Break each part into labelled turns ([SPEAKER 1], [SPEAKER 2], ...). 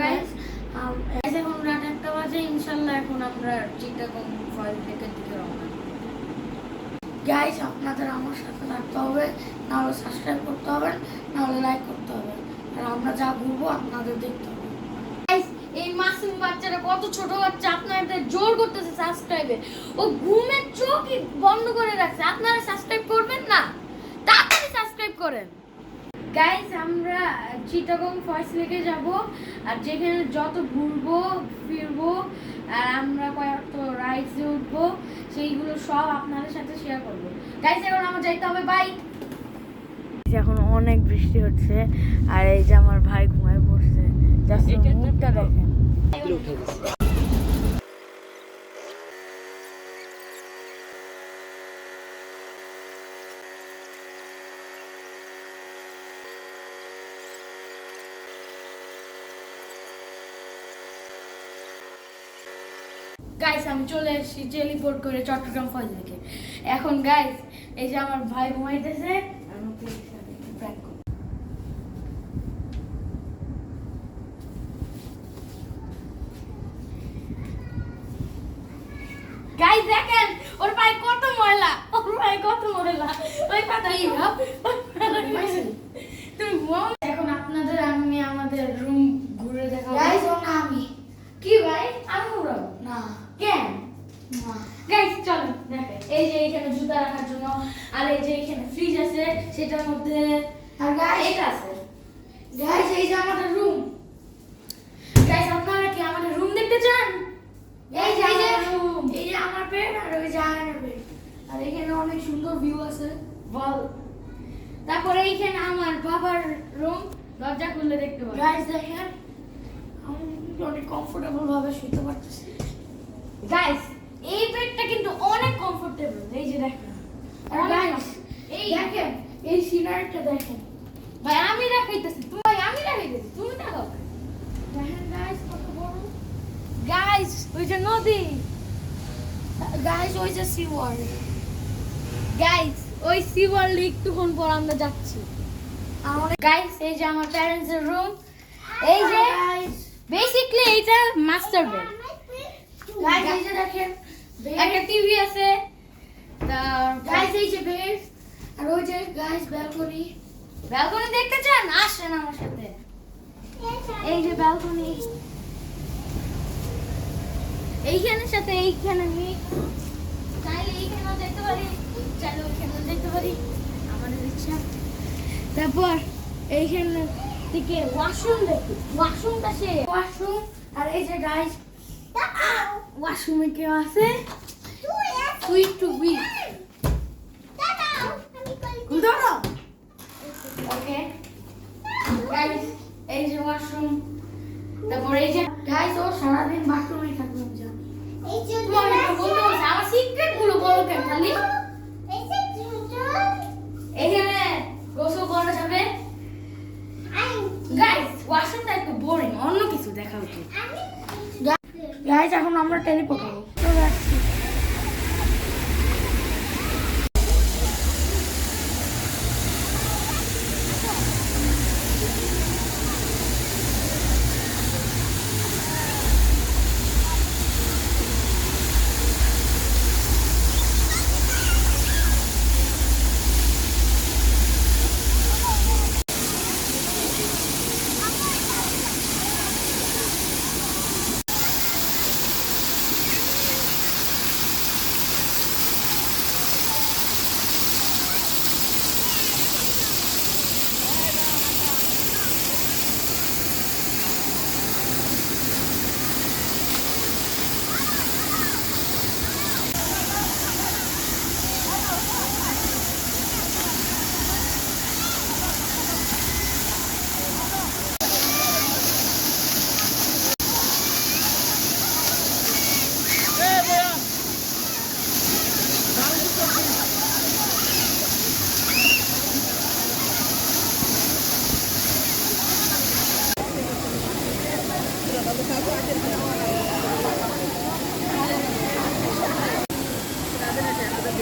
[SPEAKER 1] Guys এখন রাত একটা বাজে, ইনশাল্লাহ এখন আমরা চিটাগং ফয়েল লেকের দিকে রওনা গাইস আপনাদের আমার সাথে থাকতে হবে, নাহলে সাবস্ক্রাইব করতে হবে, নাহলে লাইক করতে হবে। আর আমরা যা ঘুরবো, আপনাদের দেখতে হবে। এই মাসুম বাচ্চাটা কত ছোট বাচ্চা, আপনাদের জোর করতেছে সাবস্ক্রাইবে ও ঘুমের চোখই বন্ধ করে রাখছে, আপনারা সাবস্ক্রাইব করবেন না? তাড়াতাড়ি সাবস্ক্রাইব করেন। গাইস আমরা চিটাগং ফয়েস লেকে যাব আর যেখানে যত ঘুরবো ফিরবো আর আমরা কয়েকটা রাইডসে উঠবো সেইগুলো সব আপনাদের সাথে শেয়ার করব। গাইস এখন আমার যাইতে হবে বাই এখন অনেক বৃষ্টি হচ্ছে আর এই যে আমার ভাই ঘুমায় পড়ছে। জাস্ট মুখটা দেখেন। গাইস আমি চলে এসেছি টেলিপোর্ট করে চট্টগ্রাম ফল থেকে। এখন গাইস এই যে আমার ভাই ঘুমাইতেছে আমি ওকে সাথে একটু prank করব। গাইস দেখেন ওর পায়ে কত ময়লা ওর পায়ে কত ময়লা। ওই কথা তুমি ঘুমাও এখন আপনাদের আমি আমাদের রুম ঘুরে দেখাবো
[SPEAKER 2] গাইস ও না আমি
[SPEAKER 1] কি ভাই আমি ঘুরাবো
[SPEAKER 2] না
[SPEAKER 1] কেন
[SPEAKER 2] না
[SPEAKER 1] গাইস চলো দেখেন এই যে এখানে জুতা রাখার জন্য আর এই যে এখানে ফ্রিজ আছে সেটার মধ্যে
[SPEAKER 2] আর গাইস
[SPEAKER 1] এটা আছে।
[SPEAKER 2] গাইস এই যে আমাদের রুম
[SPEAKER 1] গাইস আপনারা কি আমাদের রুম দেখতে চান?
[SPEAKER 2] এই যে এই যে
[SPEAKER 1] আমার
[SPEAKER 2] এই যে আমার বেড আর ওই যে বেড আর এখানে অনেক সুন্দর ভিউ আছে।
[SPEAKER 1] বল তারপরে এইখানে আমার বাবার রুম দরজা খুললে দেখতে পাবেন।
[SPEAKER 2] গাইস দেখেন আমি অনেক কমফোর্টেবল ভাবে শুতে পারতেছি।
[SPEAKER 1] গাইস এই বেডটা কিন্তু অনেক কমফোর্টেবল এই যে দেখেন।
[SPEAKER 2] আর গাইস
[SPEAKER 1] এই
[SPEAKER 2] দেখেন এই সিনারিটা দেখেন।
[SPEAKER 1] ভাই আমি দেখাইতেছি তুমি ভাই আমি দেখাইতেছি তুমি
[SPEAKER 2] দেখেন গাইস কত বড়।
[SPEAKER 1] গাইস ওই যে নদী।
[SPEAKER 2] গাইস ওই যে সি ওয়ার্ল্ড
[SPEAKER 1] গাইস ওই সি ওয়ার্ল্ড একটুক্ষণ পর আমরা যাচ্ছি।
[SPEAKER 2] আর
[SPEAKER 1] গাইস এই যে আমার প্যারেন্টস এর রুম এই যে বেসিক্যালি এইটা মাস্টার বেড
[SPEAKER 2] গাইস এই যে দেখেন
[SPEAKER 1] একটা টিভি আছে।
[SPEAKER 2] গাইস এই যে বেড আর ওই যে গাইস ব্যালকনি
[SPEAKER 1] ব্যালকনি দেখতে চান? আসেন আমার সাথে। এই যে ব্যালকনি এইখানের সাথে এইখানে আমি চাইলে এইখানেও দেখতে পারি। চাইলে ওইখানেও দেখতে পারি। আমাদের ইচ্ছা। তারপর এইখানে থেকে ওয়াশরুম দেখি। ওয়াশরুমটা সে।
[SPEAKER 2] ওয়াশরুম আর এই যে গাইস
[SPEAKER 1] ওয়াশরুমে কেউ আছে?
[SPEAKER 2] বি
[SPEAKER 1] ওয়াশরুমটা একটু বোরিং অন্য কিছু দেখা উচিত
[SPEAKER 2] গাইস এখন আমরা টেলিপোর্ট হব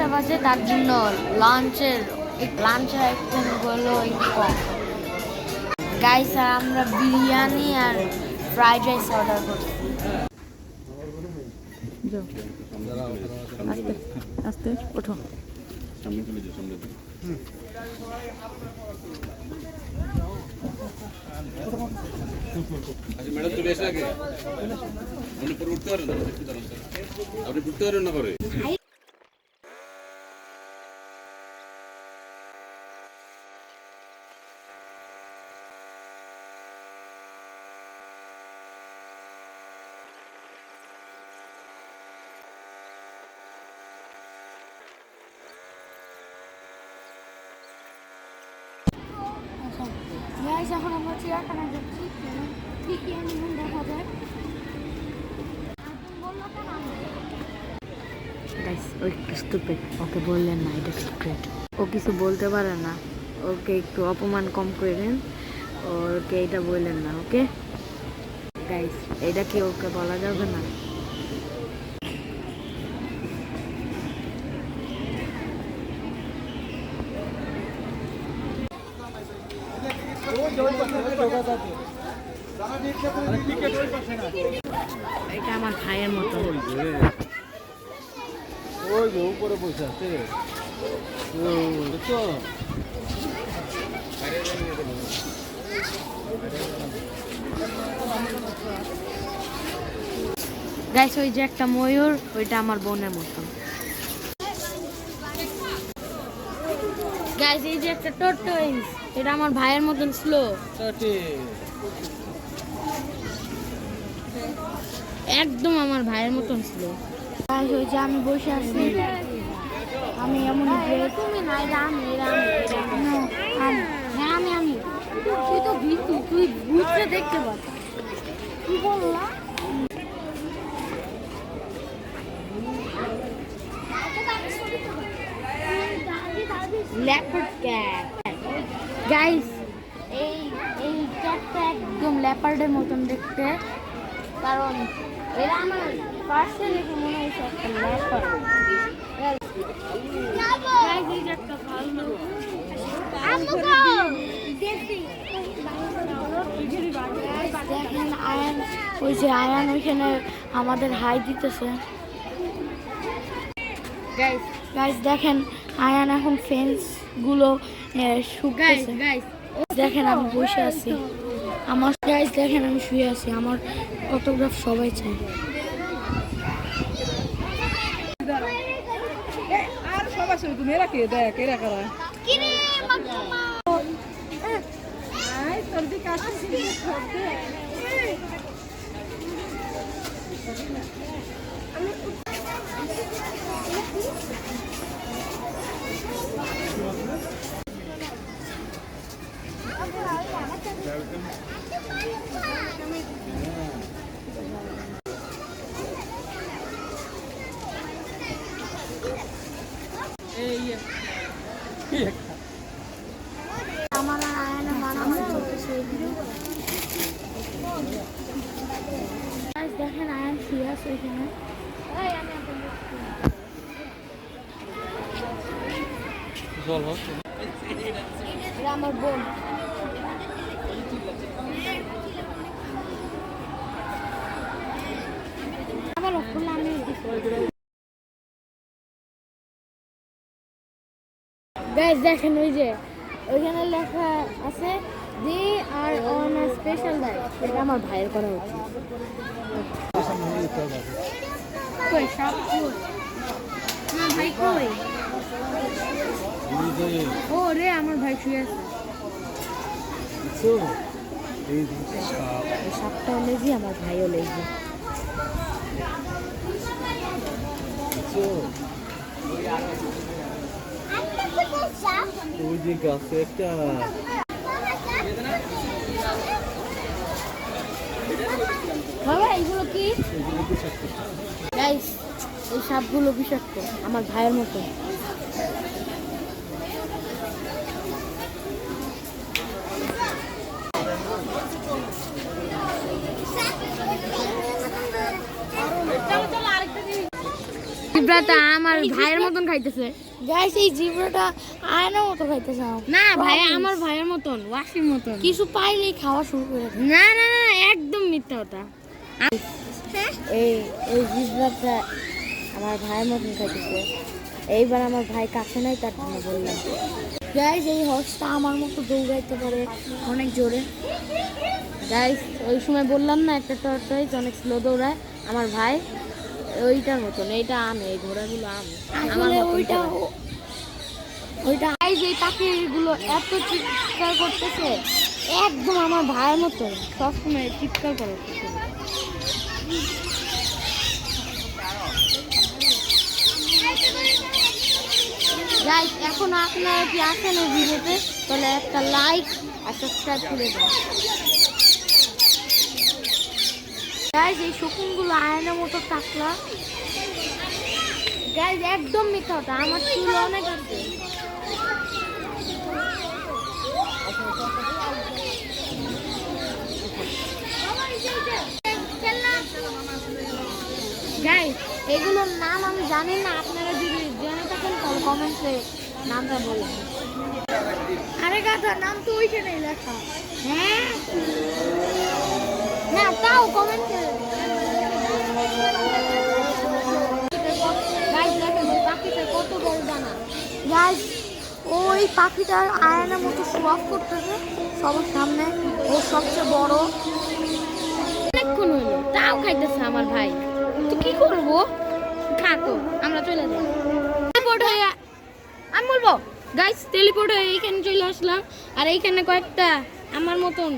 [SPEAKER 2] চারটা বাজে তার জন্য লাঞ্চের লাঞ্চের আইটেমগুলো একটু কম। গাইস আর আমরা বিরিয়ানি আর ফ্রাইড রাইস অর্ডার করছি।
[SPEAKER 1] আস্তে আস্তে ওঠো।
[SPEAKER 3] সামনে চলে যাও সামনে আচ্ছা ম্যাডাম চলে এসে আগে। আপনি পরে উঠতে পারেন না একটু আপনি উঠতে পারেন না করে
[SPEAKER 2] গাইস এখন আমরা চিড়িয়াখানা যাচ্ছি কি কি অ্যানিমেল দেখা যায়
[SPEAKER 1] গাইস ওই একটু স্টুপিড ওকে বললেন না এটা সিক্রেট ও কিছু বলতে পারে না। ওকে একটু অপমান কম করে দেন ওকে এটা বললেন না, ওকে? গাইস এটা কি ওকে বলা যাবে না? এটা আমার ভাইয়ের মতো।
[SPEAKER 4] ওই যে উপরে বসে আছে?
[SPEAKER 1] গাইস ওই যে একটা ময়ূর, ওইটা আমার বোনের মতন। গাইস এই যে একটা টর্টয়েস এটা আমার ভাইয়ের মতন স্লো। একদম আমার ভাইয়ের মতন স্লো
[SPEAKER 2] গাইস ওই যে আমি বসে আছি। আমি এমন তুমি না এটা আমি এটা আমি আমি। আমি হ্যাঁ আমি আমি। তুই তো ভীতু তুই বুঝতে দেখতে পাচ্ছ কি বললা? ক্যাট গাইস এই এই ক্যাটটা একদম ল্যাপার্ডের মতন দেখতে। কারণ এরা আমার পার্সেলে মনে হয়েছে একটা ল্যাপার্ড দেখেন আয়ান ওই যে আয়ান ওইখানে আমাদের হাই দিতেছে
[SPEAKER 1] গাইস
[SPEAKER 2] দেখেন আয়ান এখন ফেন্সগুলো
[SPEAKER 1] গাইস
[SPEAKER 2] শুকাইছে দেখেন আমি বসে আছি। আমার গাইস দেখেন আমি শুয়ে আছি। আমার অটোগ্রাফ সবাই চাই
[SPEAKER 5] আর সব আছে তুমি এরা কে দেখ এরা কারা আয় তোর দিকে আসছিস
[SPEAKER 2] আমার আর আয়ানের দেখেন আয়ান
[SPEAKER 4] জল হোক
[SPEAKER 2] আমার বোন আবার খুলে আমি গাইস দেখেন ওই যে, ওইখানে লেখা আছে, the are on a special life
[SPEAKER 1] এটা আমার ভাইয়ের করা উচিত।
[SPEAKER 2] কই না ভাই কই?
[SPEAKER 1] ও রে আমার ভাই শুয়ে আছে। সাপটাও লেজি, আমার ভাইও লেজি?
[SPEAKER 4] ওই যে গাছে একটা
[SPEAKER 2] বাবা কি? গাইস এই সাপগুলো বিষাক্ত আমার ভাইয়ের মতো
[SPEAKER 1] জিব্রাটা আমার ভাইয়ের মতন খাইতেছে।
[SPEAKER 2] গাইস এই জিব্রাটা আয়না মতো খাইতেছে
[SPEAKER 1] না ভাই আমার ভাইয়ের মতন ওয়াসির মতন।
[SPEAKER 2] কিছু পাইলেই খাওয়া শুরু করে
[SPEAKER 1] না না না একদম মিথ্যা কথা। এই এই জিব্রাটা আমার ভাইয়ের মতন খাইতেছে। এইবার আমার ভাই কাছে নাই তার জন্য বললাম।
[SPEAKER 2] গাইস এই হর্সটা আমার মতো দৌড়াইতে পারে অনেক জোরে।
[SPEAKER 1] গাইস ওই সময় বললাম না একটা টর্টয়েস অনেক স্লো দৌড়ায়। আমার ভাই ওইটার মতন এইটা আমি এই ঘোড়াগুলো আমি।
[SPEAKER 2] আসলে ওইটা ওইটা
[SPEAKER 1] এই পাখিগুলো এত চিৎকার করতেছে একদম আমার ভাইয়ের মতো। সবসময় চিৎকার করে গাইস এখন আপনারা কি আসেন এই ভিডিওতে তাহলে একটা লাইক আর সাবস্ক্রাইব করে দেন গাইস এই শকুনগুলো আয়নার মতো টাকলা গাইস একদম মিথ্যা কথা, আমার চুল অনেক আছে। গাইস এগুলোর নাম আমি জানি না, আপনারা যদি জেনে থাকেন, তাহলে কমেন্টে নামটা বলুন।
[SPEAKER 2] আরে গাধা, নাম তো ওইখানেই লেখা।
[SPEAKER 1] হ্যাঁ? না তাও কমেন্টে গাইস ওই কত বড় দানা।
[SPEAKER 2] গাইস ওই পাখিটার আয়নার মতো শো করতেছে। সবার সামনে ও সবচেয়ে বড়।
[SPEAKER 1] অনেকক্ষণ হলো তাও খাইতেছে আমার ভাই। তো কি করব? থাকো আমরা চলে যাই। টেলিপোর্ট হয়ে আমি বলব গাইস টেলিপোর্ট হয়ে এইখানে চলে আসলাম। আর এইখানে কয়েকটা আমার মতন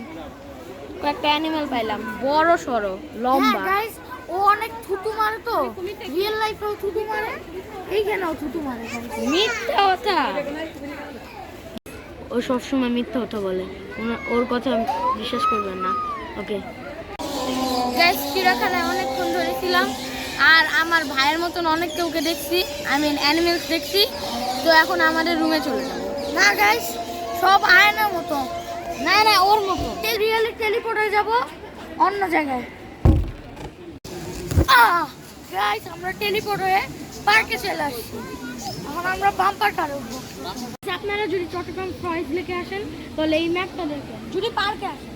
[SPEAKER 1] কয়েকটা অ্যানিমাল পাইলাম। বড় সড়ো লম্বা।
[SPEAKER 2] গাইস ও অনেক থুতু মারে তো। রিয়েল লাইফেও থুতু মারে। এইখানেও থুতু মারে।
[SPEAKER 1] মিথ্যা কথা। ও সবসময় মিথ্যা কথা বলে। ওর কথা বিশ্বাস করবেন না। ওকে গ্যাস চিড়াখানায় অনেকক্ষণ ধরে ছিলাম। আর আমার ভাইয়ের মতন অনেক কেউকে দেখছি। আই মিন অ্যানিমেলস দেখছি। তো এখন আমাদের রুমে চলে যাব।
[SPEAKER 2] না গাইস সব আয়নার মতো।
[SPEAKER 1] না না ওর মতো।
[SPEAKER 2] রিয়েলি টেলিপোর্টে যাব অন্য জায়গায়। গাইস আমরা টেলিপোর্ট হয়ে পার্কে চলে আসছি। এখন আমরা বাম্পার কারে উঠবো?
[SPEAKER 1] আপনারা যদি চট্টগ্রাম ফরেস্ট লেকে আসেন তাহলে এই ম্যাপটা দেখেন।
[SPEAKER 2] যদি পার্কে আসেন।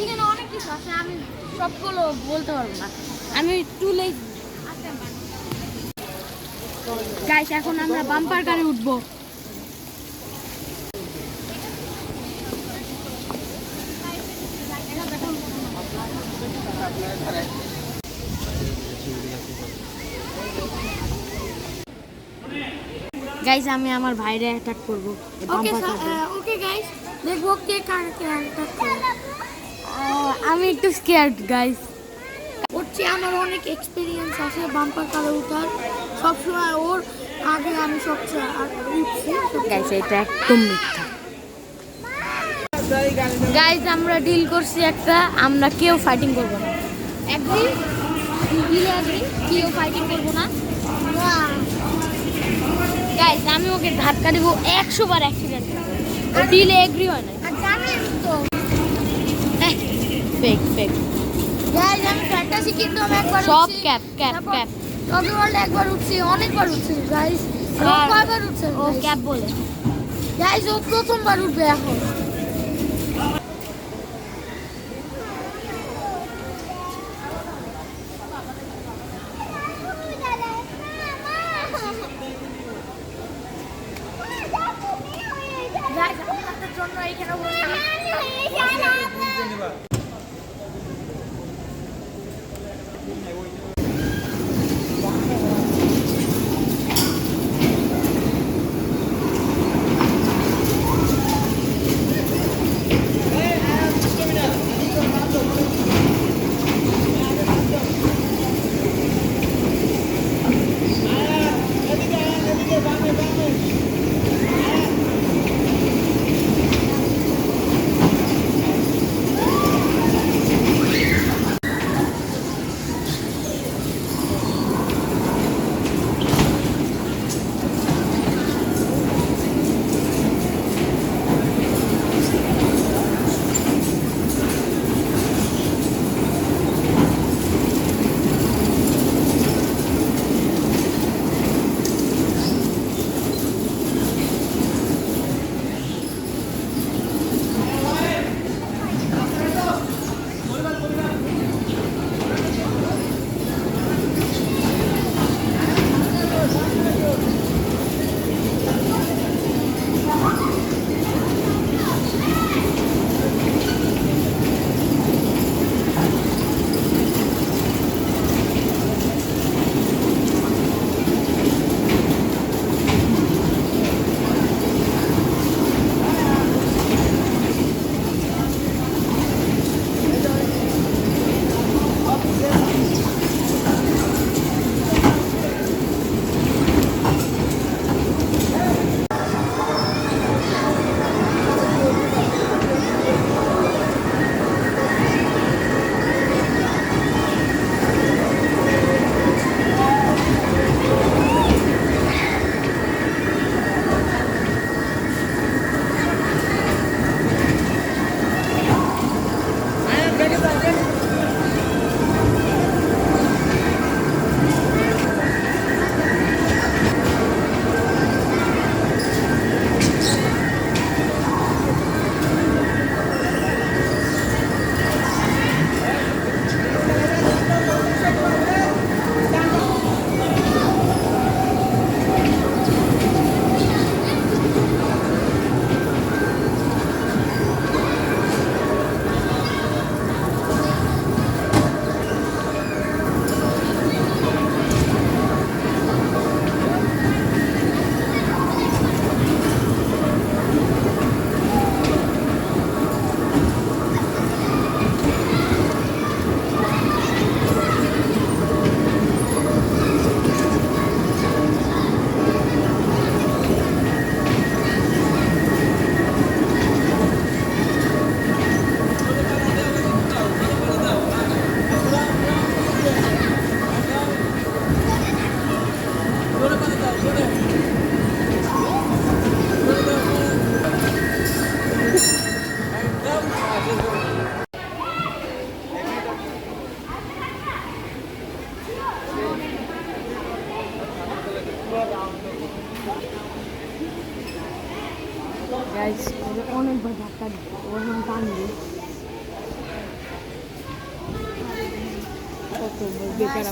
[SPEAKER 1] এখানে অনেক কিছু আছে আমি সবগুলো বলতে পারব না। আমি টু লেট গাইস এখন আমরা বাম্পার কারে উঠবো। গাইস আমি আমার ভাইরে অ্যাটাক করব।
[SPEAKER 2] ওকে ওকে গাইস দেখব কে কার কে করে।
[SPEAKER 1] আমি একটু স্কেয়ার্ড গাইস
[SPEAKER 2] চেয়ে আমার অনেক এক্সপিরিয়েন্স আছে বাম্পার কারে উঠার। সবসময় ওর আগে আমি সবচেয়ে
[SPEAKER 1] গাইস এটা একদম মিথ্যা। গাইস আমরা ডিল করছি একটা আমরা কেউ ফাইটিং করব না। এগ্রি কেউ ফাইটিং করব না। গাইস আমি ওকে ধাক্কা দিব একশো বার অ্যাক্সিডেন্ট ডিলে এগ্রি হয় না ফেক ফেক
[SPEAKER 2] গাইস আমি ফ্যান্টাসি কিংডম একবার
[SPEAKER 1] সব ক্যাপ ক্যাপ ক্যাপ
[SPEAKER 2] টবি ওয়ার্ল্ড একবার উঠছি অনেকবার উঠছি গাইস কয়বার উঠছে
[SPEAKER 1] ও ক্যাপ বলে।
[SPEAKER 2] গাইস ও প্রথমবার উঠবে এখন।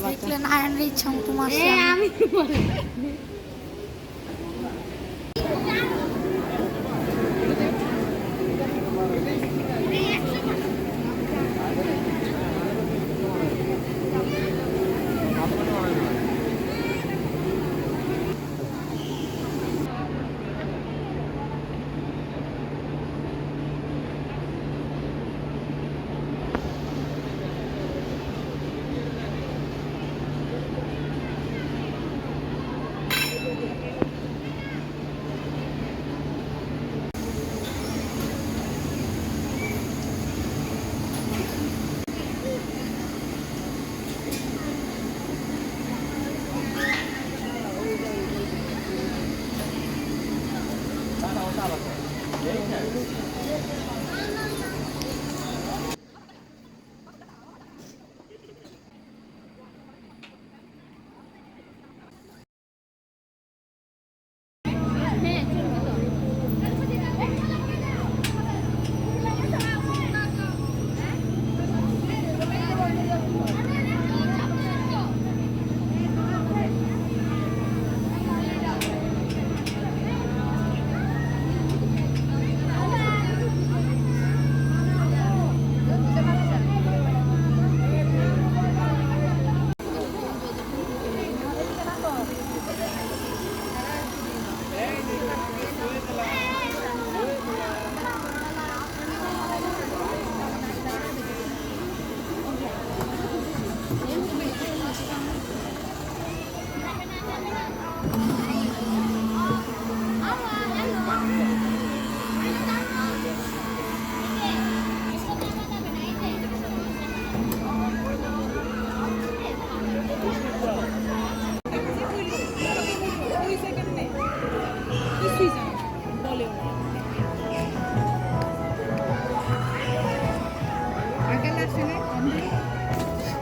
[SPEAKER 2] দেখলেন আয়নের ইচ্ছা মতো মারছে
[SPEAKER 5] আমি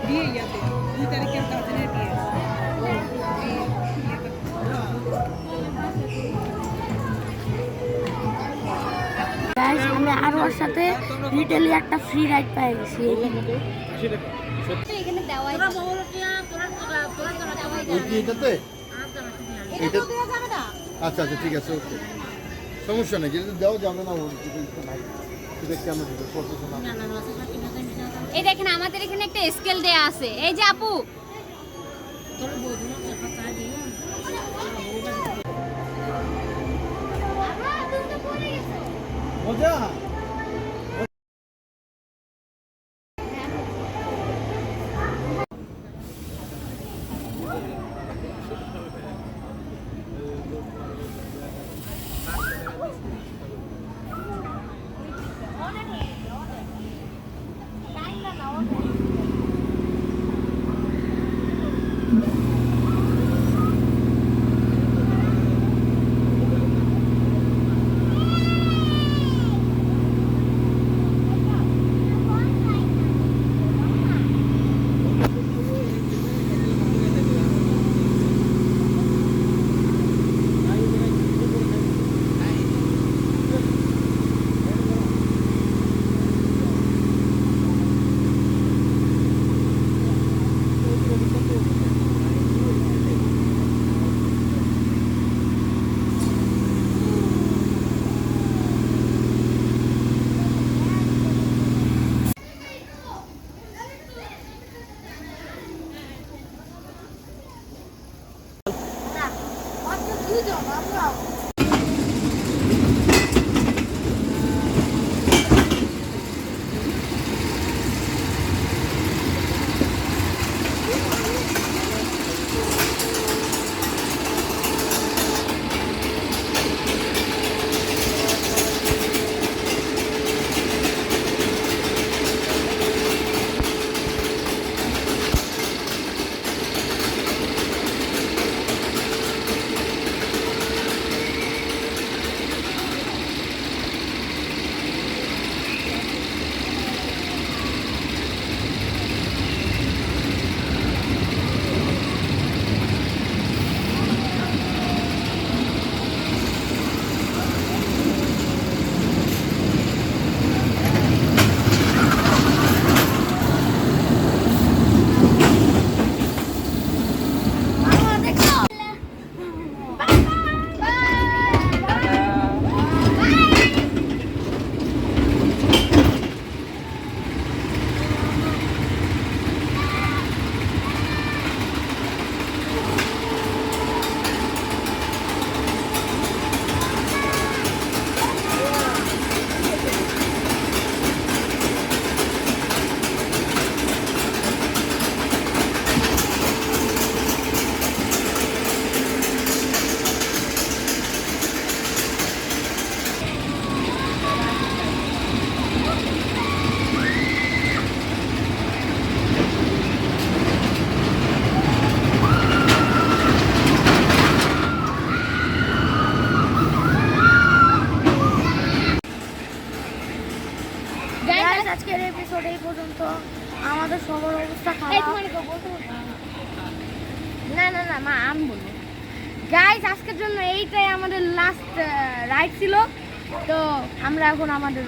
[SPEAKER 6] বিয়ে ইয়াতে দুই তারিখের কাজিনের বিয়ে
[SPEAKER 2] আমি আরও ওর সাথে রিটেলি একটা ফ্রি রাইড পাই গেছি।
[SPEAKER 1] এটাতে? আচ্ছা আচ্ছা ঠিক আছে ওকে। সমস্যা নেই যেটা দেওয়া যাবে না ওর
[SPEAKER 7] এই দেখেন আমাদের এখানে একটা স্কেল দেয়া আছে। এই যে আপু।
[SPEAKER 1] মজা। আমাদের